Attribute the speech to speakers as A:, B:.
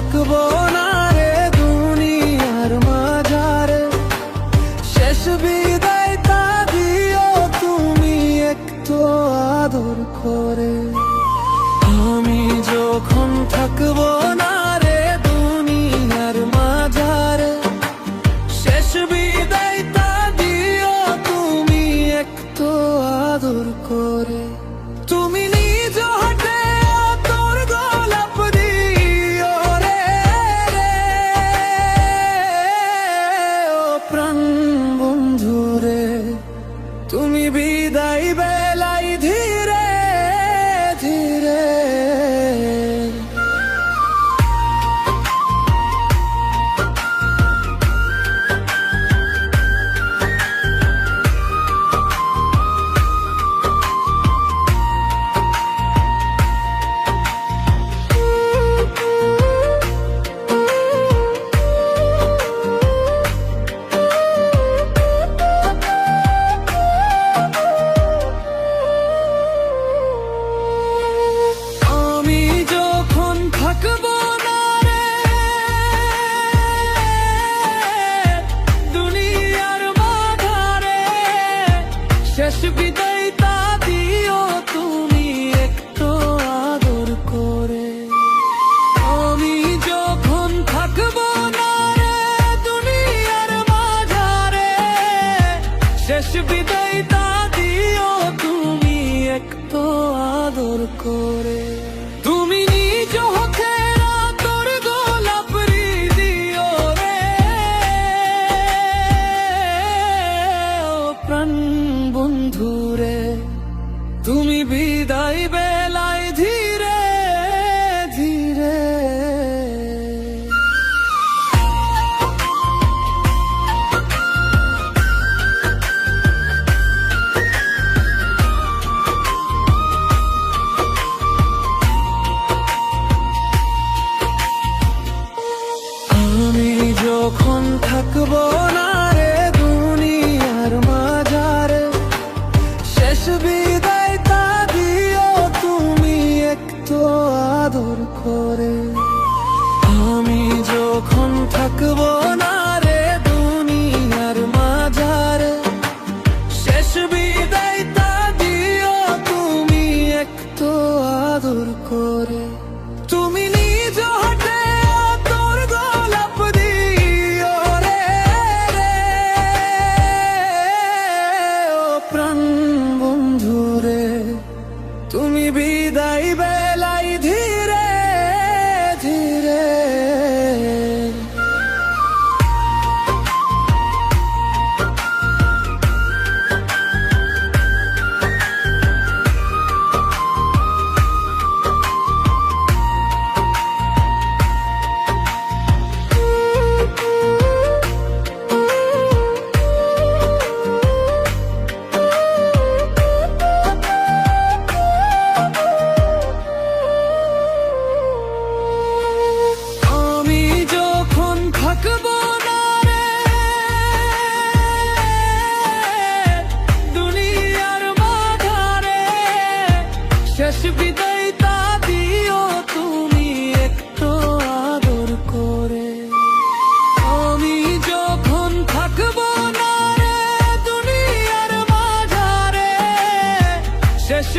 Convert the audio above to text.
A: থাকব না রে দুনিয়ার মাঝারে। শেষ বিদায় তা দিও তুমি একটু আদর করে। শেষ বিদায় তা দিও তুমি একটু আদর করে। আমি যখন থাকব না রে দুনিয়ার মাঝারে, শেষ বিদায় তা দিও তুমি একটু আদর করে। থাকব না রে দুনিয়ার মাঝারে। শেষ বিদায় তা দিও তুমি একটু আদর করে। আমি যখন থাকব না রে দুনিয়ার মাঝারে, শেষ বিদায় দিও তুমি একটু আদর করে।